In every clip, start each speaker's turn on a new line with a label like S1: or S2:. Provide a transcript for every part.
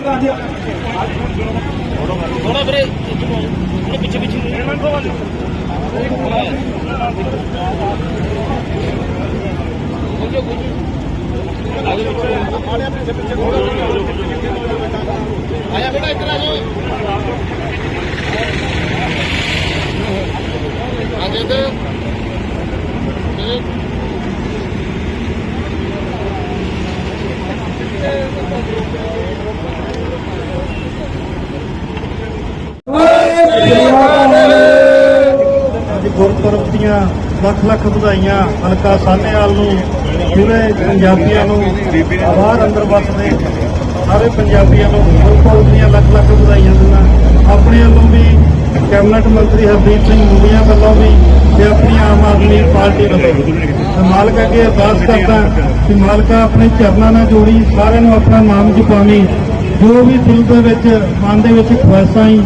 S1: ਥੋੜਾ ਵੀਰੇ ਥੋੜਾ ਪਿੱਛੇ ਪਿੱਛੇ ਆਇਆ ਬੇਟਾ ਇੱਧਰ ਆ ਜਾਓ ਆ ਜਾ ਇੱਧਰ
S2: ਅੱਜ ਗੁਰਪੁਰਬ ਦੀਆਂ ਲੱਖ ਲੱਖ ਵਧਾਈਆਂ ਹਲਕਾ ਸਾਹਨੇਵਾਲ ਨੂੰ, ਪੂਰੇ ਪੰਜਾਬੀਆਂ ਨੂੰ, ਬਾਹਰ ਅੰਦਰ ਵੱਸਦੇ ਸਾਰੇ ਪੰਜਾਬੀਆਂ ਨੂੰ ਗੁਰਪੁਰਬ ਦੀਆਂ ਲੱਖ ਲੱਖ ਵਧਾਈਆਂ ਦਿੰਦਾ। ਆਪਣੇ ਵੱਲੋਂ ਵੀ ਕੈਬਨਿਟ ਮੰਤਰੀ ਹਰਦੀਪ ਸਿੰਘ ਮੂਲੀਆ ਵੱਲੋਂ ਵੀ ਤੇ ਆਪਣੀ ਆਮ ਆਦਮੀ ਪਾਰਟੀ ਵੱਲੋਂ ਤੇ ਮਾਲਕ ਅੱਗੇ ਅਰਦਾਸ ਕਰਦਾ ਕਿ ਮਾਲਕਾ ਆਪਣੇ ਚਰਨਾਂ ਨਾਲ ਜੋੜੀ, ਸਾਰਿਆਂ ਨੂੰ ਆਪਣਾ ਨਾਮ ਜਪਾਵੀਂ। ਜੋ ਵੀ ਦਿਲ ਦੇ ਵਿੱਚ, ਮਨ ਦੇ ਵਿੱਚ ਖੁਆਇਸ਼ਾਂ ਹੀ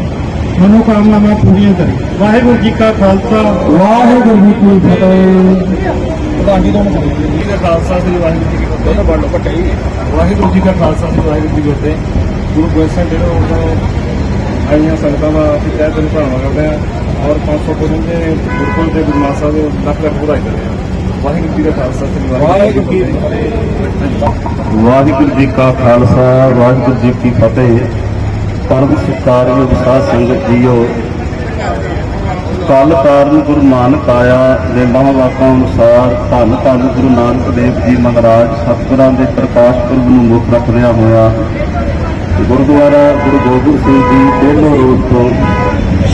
S2: ਮਨੋਕਾਮਨਾਵਾਂ ਪੂਰੀਆਂ ਕਰੇ। ਵਾਹਿਗੁਰੂ ਜੀ ਕਾ ਖਾਲਸਾ। ਵਾਹਿਗੁਰੂ ਜੀ ਕੀ ਫਤਿਹ।
S3: ਤੁਹਾਡੀ ਦੋਨੋਂ ਜੀ ਦਾ ਖਾਲਸਾ ਸ੍ਰੀ ਵਾਹਿਗੁਰੂ ਜੀ ਕੀ ਫਤਿਹ ਦੋਨੋਂ ਬੜ ਲੋ ਪੱਟੇ ਹੀ ਵਾਹਿਗੁਰੂ ਜੀ ਦਾ ਖਾਲਸਾ ਸ੍ਰੀ ਵਾਹਿਗੁਰੂ ਜੀ ਕੀ ਫਤਿਹ। ਗੁਰੂ ਗੋਬਿੰਦ ਸਿੰਘ ਜੀ ਨੂੰ ਆਈਆਂ ਸੰਗਤਾਂ ਦਾ ਅਸੀਂ ਤਹਿ ਦਿਲ ਧੰਨਵਾਦ ਕਰਦੇ ਹਾਂ ਔਰ 500 ਤੋਂ ਦੇ ਗੁਰਕੁਲ ਦੇ ਗੁਰੂ ਨਾਨਕ ਸਾਹਿਬ ਦੇ ਲੱਖ ਲੱਖ ਵਧਾਈ ਦਿੰਦੇ ਹਾਂ। ਵਾਹਿਗੁਰੂ ਜੀ ਦਾ ਖਾਲਸਾ ਸ੍ਰੀ ਵਾਹਿਗੁਰੂ ਜੀ ਕੀ ਫਤਿਹ।
S4: ਵਾਹਿਗੁਰੂ ਜੀ ਕਾ ਖਾਲਸਾ ਵਾਹਿਗੁਰੂ ਜੀ ਕੀ ਫਤਿਹ। ਪਰਮ ਸਤਿਕਾਰਯੋਗ ਸਾਧ ਸੰਗਤ ਜੀਓ। ਕੱਲ ਕਾਰਨ ਗੁਰੂ ਨਾਨਕ ਆਇਆ ਦੇ ਮਹਾਵਾਕਾਂ ਅਨੁਸਾਰ ਧੰਨ ਧੰਨ ਗੁਰੂ ਨਾਨਕ ਦੇਵ ਜੀ ਮਹਾਰਾਜ, ਸਤਿਗੁਰਾਂ ਦੇ ਪ੍ਰਕਾਸ਼ ਪੁਰਬ ਨੂੰ ਮੁੱਖ ਰੱਖਦਿਆਂ ਹੋਇਆ। ਗੁਰਦੁਆਰਾ ਗੁਰੂ ਗੋਬਿੰਦ ਸਿੰਘ ਜੀ, ਪਹਿਲੋਂ ਰੋਡ ਤੋਂ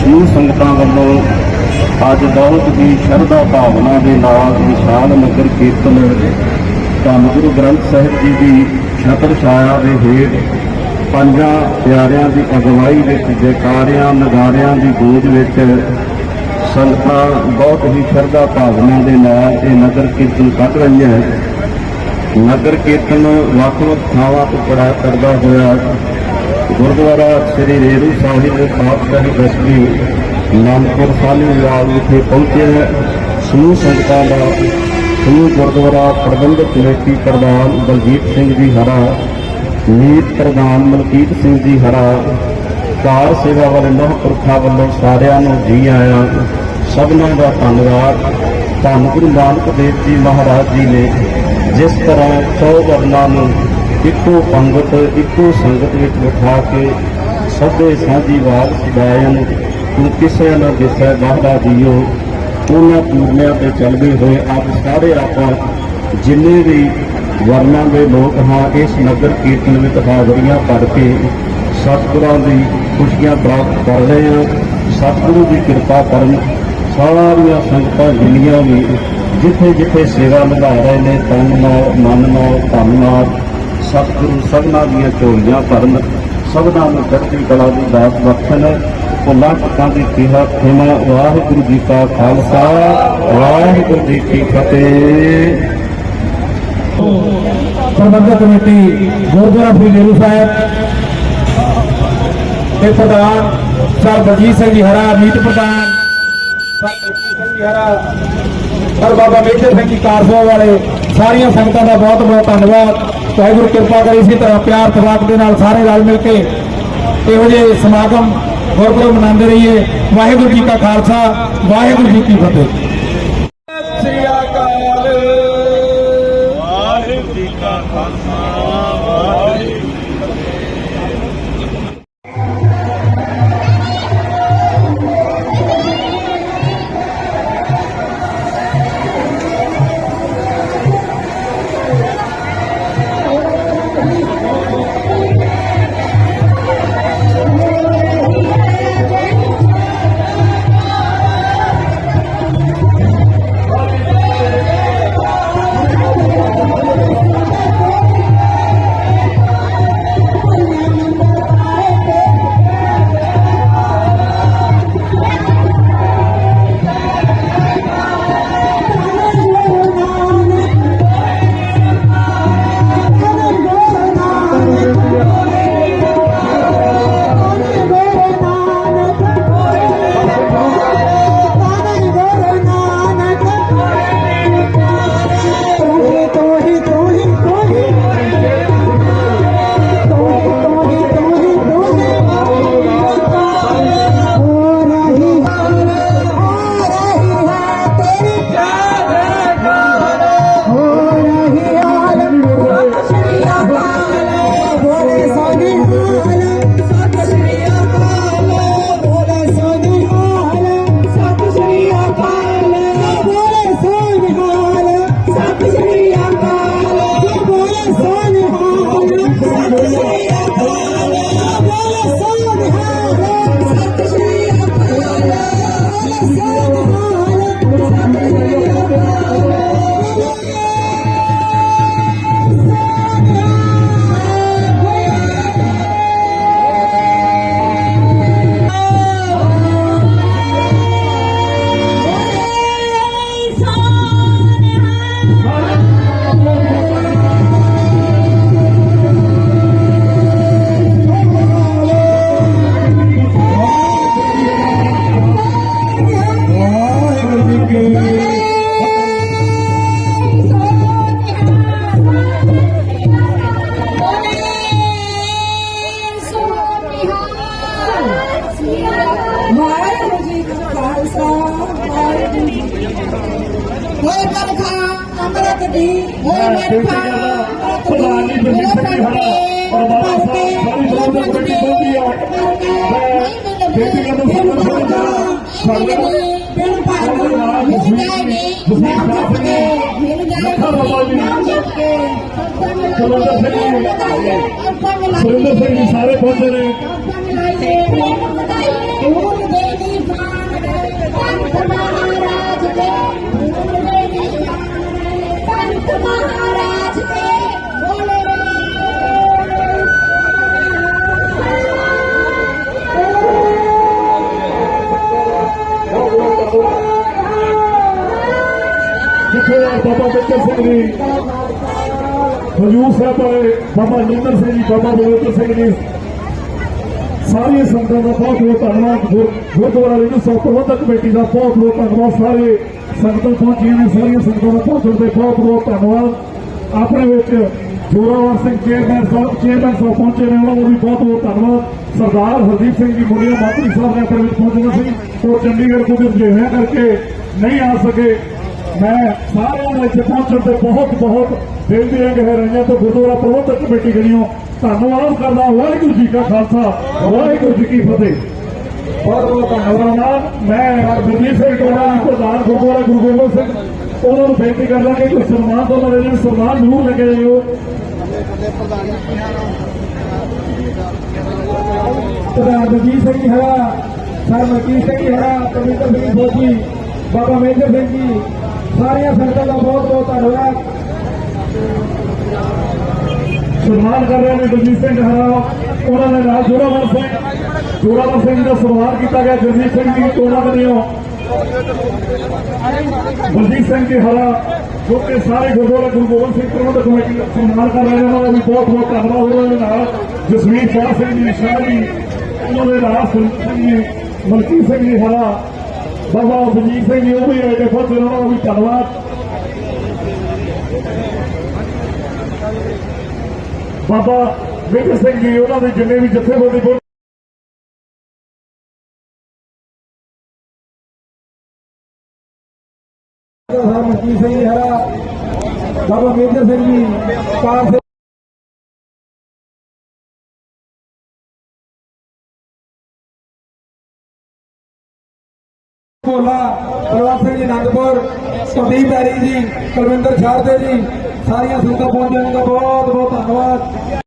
S4: ਸਮੂਹ ਸੰਗਤਾਂ ਵੱਲੋਂ ਅੱਜ ਬਹੁਤ ਹੀ ਸ਼ਰਧਾ ਭਾਵਨਾ ਦੇ ਨਾਲ ਵਿਸ਼ਾਲ ਨਗਰ ਕੀਰਤਨ ਧੰਨ ਗੁਰੂ ਗ੍ਰੰਥ ਸਾਹਿਬ ਜੀ ਦੀ ਛਤਰ ਛਾਇਆ ਦੇ ਹੇਠ ਪੰਜਾਂ ਪਿਆਰਿਆਂ ਦੀ ਅਗਵਾਈ ਵਿੱਚ, ਜੈਕਾਰਿਆਂ, ਨਗਾਰਿਆਂ ਦੀ ਗੂੰਜ ਵਿੱਚ ਸੰਗਤਾਂ ਬਹੁਤ ਹੀ ਸ਼ਰਧਾ ਭਾਵਨਾ ਦੇ ਨਾਲ ਇਹ ਨਗਰ ਕੀਰਤਨ ਕੱਢ ਰਹੀਆਂ ਨਗਰ ਕੀਰਤਨ ਵੱਖ-ਵੱਖ ਥਾਵਾਂ ਤੋਂ ਪੜਾ ਕਰਦਾ ਹੋਇਆ ਗੁਰਦੁਆਰਾ ਸ੍ਰੀ ਰੇਰੂ ਸਾਹਿਬ ਦੇ ਪਾਤਸ਼ਾਹੀ ਬਸਤੀ ਨਾਨਕਪੁਰ ਸਾਹਿਬ ਵਿਖੇ ਪਹੁੰਚੇ ਹੈ। ਸਮੂਹ ਸੰਗਤਾਂ ਦਾ ਸਮੂਹ ਗੁਰਦੁਆਰਾ ਪ੍ਰਬੰਧਕ ਕਮੇਟੀ ਪ੍ਰਧਾਨ ਬਲਜੀਤ ਸਿੰਘ ਜੀ ਹਰਾ ਮੀਤ ਪ੍ਰਧਾਨ ਮਲਕੀਤ ਸਿੰਘ ਜੀ ਹਰਾ, ਕਾਰ ਸੇਵਾ ਵਾਲੇ ਮਹਾਂਪੁਰਖਾਂ ਵੱਲੋਂ ਸਾਰਿਆਂ ਨੂੰ ਜੀ ਆਇਆਂ, ਸਭਨਾਂ ਦਾ ਧੰਨਵਾਦ। ਧੰਨ ਗੁਰੂ ਨਾਨਕ ਦੇਵ ਜੀ ਮਹਾਰਾਜ ਜੀ ਨੇ ਜਿਸ ਤਰ੍ਹਾਂ ਸੌ ਵਰਨਾਂ ਨੂੰ ਇੱਕੋ ਪੰਗਤ, ਇੱਕੋ ਸੰਗਤ ਵਿੱਚ ਬਿਠਾ ਕੇ ਸਭੇ ਸਾਂਝੀ ਵਾਰ ਸਦਾਇਨ ਤੂੰ ਕਿਸੇ ਨਾ ਦਿਸੈ ਬਾਹਰਾ ਜੀਓ, ਉਹਨਾਂ ਪੂਰਨਿਆਂ ਤੇ ਚੱਲਦੇ ਹੋਏ ਆਪ ਸਾਰੇ ਆਪਾਂ ਜਿੰਨੇ ਵੀ ਵਰਨਾਂ ਦੇ ਲੋਕ ਹਾਂ, ਇਸ ਨਗਰ ਕੀਰਤਨ ਵਿੱਚ ਹਾਜ਼ਰੀਆਂ ਭਰ ਕੇ ਸਤਿਗੁਰਾਂ ਦੀ ਖੁਸ਼ੀਆਂ ਪ੍ਰਾਪਤ ਕਰ ਰਹੇ ਹਾਂ। ਸਤਿਗੁਰੂ ਦੀ ਕਿਰਪਾ ਕਰਨ ਸਾਰੀਆਂ ਸੰਗਤਾਂ ਜਿੰਨੀਆਂ ਵੀ ਜਿੱਥੇ ਜਿੱਥੇ ਸੇਵਾ ਨਿਭਾ ਰਹੇ ਨੇ, ਤਨ ਨਾਲ, ਮਨ ਨਾਲ, ਧਨ ਨਾਲ, ਸਤਿਗੁਰੂ ਸਭਨਾਂ ਦੀਆਂ ਝੋਲੀਆਂ ਭਰਨ, ਸਭਨਾਂ ਨੂੰ ਚੜ੍ਹਦੀ ਕਲਾ ਦੀ ਦਾਤ ਬਖਸ਼ਣ, ਭੁੱਲਾਂ ਚੁੱਕਾਂ ਦੀ ਕਿਹਾ ਖਿਮਾ। ਵਾਹਿਗੁਰੂ ਜੀ ਕਾ ਖਾਲਸਾ, ਵਾਹਿਗੁਰੂ ਜੀ ਕੀ ਫਤਿਹ।
S2: ਪ੍ਰਬੰਧਕ ਕਮੇਟੀ ਗੁਰਦੁਆਰਾ ਸ੍ਰੀ ਨੇਰੂ ਸਾਹਿਬ ਦੇ ਪ੍ਰਧਾਨ ਸਰ ਬਲਜੀਤ ਸਿੰਘ ਜੀ ਹਰਾ, ਮੀਤ ਪ੍ਰਧਾਨ ਸਰ ਜਗਜੀਤ ਸਿੰਘ ਜੀ ਹਰਾ, ਸਰ ਬਾਬਾ ਮੇਜਰ ਸਿੰਘ ਜੀ ਕਾਰਸੋ ਵਾਲੇ, ਸਾਰੀਆਂ ਸੰਗਤਾਂ ਦਾ ਬਹੁਤ ਬਹੁਤ ਧੰਨਵਾਦ। ਵਾਹਿਗੁਰੂ ਕਿਰਪਾ ਕਰੀ ਇਸੇ ਤਰ੍ਹਾਂ ਪਿਆਰ ਤਵਾਕ ਦੇ ਨਾਲ ਸਾਰੇ ਰਲ ਮਿਲ ਕੇ ਇਹੋ ਜਿਹੇ ਸਮਾਗਮ ਗੁਰਪੁਰਬ ਮਨਾਉਂਦੇ ਰਹੀਏ। ਵਾਹਿਗੁਰੂ ਜੀ ਕਾ ਖਾਲਸਾ, ਵਾਹਿਗੁਰੂ ਜੀ ਕੀ ਫਤਿਹ।
S5: ਅੰਮ੍ਰਿਤ ਦੀ ਹੋਏ ਬਰਖਾ
S6: ਪ੍ਰਧਾਨ ਜੀ ਬਲਜੀਤ ਸਿੰਘ ਜੀ ਔਰ ਬਾਬਾ ਸਾਹਿਬ ਸਾਰੀ ਸਮਾਜ ਦੀ ਕਮੇਟੀ ਪਹੁੰਚੀ ਹੈ ਮੈਂ ਬੇਟੀ ਕਰਦਾ ਸਰਵਰ ਸਿੰਘ ਸਾਡੇ
S5: ਪਿੰਡ ਭਾਗ ਮਿਲ ਜਾਏਗੀ
S6: ਤੁਸੀਂ ਸਾਹਿਬ ਸਿੰਘ
S5: ਮਿਲ
S6: ਲੱਖਾ ਬਾਬਾ ਜੀ ਸੁਰਿੰਦਰ ਸਿੰਘ ਜੀ ਸੁਰਿੰਦਰ ਸਿੰਘ ਜੀ ਸਾਰੇ ਪਹੁੰਚੇ ਨੇ ਸਿੰਘ ਜੀ ਹਜੂਰ ਸਾਹਿਬ ਵਾਲੇ ਬਾਬਾ ਨਿੰਦਰ ਸਿੰਘ ਜੀ, ਬਾਬਾ ਬਲਵੰਤ ਸਿੰਘ ਜੀ, ਸਾਰੀਆਂ ਸੰਗਤਾਂ ਦਾ ਬਹੁਤ ਬਹੁਤ ਧੰਨਵਾਦ। ਗੁਰ- ਗੁਰਦੁਆਰਾ ਜੀ ਸਭ ਪ੍ਰਬੰਧਕ ਕਮੇਟੀ ਦਾ ਬਹੁਤ ਬਹੁਤ ਧੰਨਵਾਦ। ਸਾਰੇ ਸੰਗਤਾਂ ਪਹੁੰਚੀਆਂ ਨੇ, ਸਾਰੀਆਂ ਸੰਗਤਾਂ ਦਾ ਪਹੁੰਚਣ ਦੇ ਬਹੁਤ ਬਹੁਤ ਧੰਨਵਾਦ। ਆਪਣੇ ਵਿੱਚ ਜੋਰਾਵਰ ਸਿੰਘ ਚੇਅਰਮੈਨ ਸਾਹਿਬ ਚੇਅਰਮੈਨ ਸਾਹਿਬ ਪਹੁੰਚੇ ਨੇ, ਉਹਨਾਂ ਦਾ ਵੀ ਬਹੁਤ ਬਹੁਤ ਧੰਨਵਾਦ। ਸਰਦਾਰ ਹਰਦੀਪ ਸਿੰਘ ਜੀ ਮੁੰਡਿਆ, ਮਾਤਰੀ ਸਾਹਿਬ ਨੇ ਆਪਣੇ ਵਿੱਚ ਪਹੁੰਚਣਾ ਸੀ ਉਹ ਚੰਡੀਗੜ੍ਹ ਤੋਂ ਜਿਹਾ ਕਰਕੇ ਨਹੀਂ ਆ ਸਕੇ। ਮੈਂ ਸਾਰਿਆਂ ਨੂੰ ਇੱਥੇ ਪਹੁੰਚਣ ਤੇ ਬਹੁਤ ਬਹੁਤ ਦਿਲ ਦੀਆਂ ਗਹਿਰਾਈਆਂ ਤੋਂ ਗੁਰਦੁਆਰਾ ਪ੍ਰਬੰਧਕ ਕਮੇਟੀ ਗਣੀਓ। ਧੰਨਵਾਦ ਕਰਦਾ ਵਾਹਿਗੁਰੂ ਜੀ ਕਾ ਖਾਲਸਾ, ਵਾਹਿਗੁਰੂ ਜੀ ਕੀ ਫਤਿਹ। ਬਹੁਤ ਬਹੁਤ ਧੰਨਵਾਦ। ਮੈਂ ਗੁਰਜੀਤ ਸਿੰਘ ਟੋੜਾ ਜੀ ਪ੍ਰਧਾਨ ਗੁਰਦੁਆਰਾ ਗੁਰੂ ਗੋਬਿੰਦ ਸਿੰਘ। ਉਹਨਾਂ ਨੂੰ ਬੇਨਤੀ ਕਰਦਾ ਕਿ ਕੋਈ ਸਨਮਾਨ ਤੋਂ ਉਹਨਾਂ ਦੇ ਸਨਮਾਨ ਜ਼ਰੂਰ ਲੈ ਕੇ ਜਾਇਓ। ਪ੍ਰਧਾਨ ਗੁਰਜੀਤ ਸਿੰਘ ਜੀ ਹੈਗਾ ਸਰ ਮਲਕੀਤ ਸਿੰਘ ਜੀ ਹੈਗਾ ਪਵਿੱਤਰ ਸਿੰਘ ਫੌਜੀ ਬਾਬਾ ਮੇਜਰ ਸਿੰਘ ਜੀ ਸਾਰੀਆਂ ਸੰਗਤਾਂ ਦਾ ਬਹੁਤ ਬਹੁਤ ਧੰਨਵਾਦ। ਸਨਮਾਨ ਕਰ ਰਹੇ ਨੇ ਗੁਰਜੀਤ ਸਿੰਘ ਹਰਾ। ਉਹਨਾਂ ਦੇ ਨਾਲ ਜੋਰਾਵਰ ਸਿੰਘ ਜੋਰਾਵਰ ਸਿੰਘ ਦਾ ਸਨਮਾਨ ਕੀਤਾ ਗਿਆ। ਗੁਰਜੀਤ ਸਿੰਘ ਜੀ ਟੋਲਾ ਬਣਿਓ। ਬਲਜੀਤ ਸਿੰਘ ਜੀ ਹਰਾ, ਜੋ ਕਿ ਸਾਰੇ ਗੁਰਦੁਆਰਾ ਗੁਰੂ ਗੋਬਿੰਦ ਸਿੰਘ ਪ੍ਰਬੰਧਕ ਕਮੇਟੀ ਦਾ ਸਨਮਾਨ ਕਰ ਰਹੇ ਨੇ। ਉਹਨਾਂ ਦਾ ਵੀ ਬਹੁਤ ਬਹੁਤ ਧੰਨਵਾਦ ਉਹਨਾਂ ਦੇ ਨਾਲ ਜਸਵੀਰ ਸ਼ਾਹ ਸਿੰਘ ਜੀ, ਸ਼ਾਹ ਜੀ, ਉਹਨਾਂ ਦੇ ਨਾਲ ਸੁਰਜੀਤ ਸਿੰਘ ਜੀ, ਮਲਕੀ ਸਿੰਘ ਜੀ ਹਰਾ। ਬਾਬਾ ਬਜੀਤ ਸਿੰਘ ਜੀ ਉਹ ਵੀ ਆਏ ਦੇਖੋ ਬਹੁਤ ਉਹਨਾਂ ਦਾ ਵੀ ਧੰਨਵਾਦ ਬਾਬਾ ਮੇਜਰ ਸਿੰਘ ਜੀ ਉਹਨਾਂ ਦੇ ਜਿੰਨੇ ਵੀ ਜਥੇਬੰਦੀ ਪਹੁੰਚੇ ਭੋਲਾ ਪ੍ਰਵਾਸ ਸਿੰਘ ਜੀ, ਅਨੰਦਪੁਰ, ਸੰਦੀਪ ਐਰੀ ਜੀ, ਕੁਲਵਿੰਦਰ ਸ਼ਾਰਦੇ ਜੀ, ਸਾਰੀਆਂ ਸੰਗਤਾਂ ਪਹੁੰਚਣ ਦਾ ਬਹੁਤ ਬਹੁਤ ਧੰਨਵਾਦ।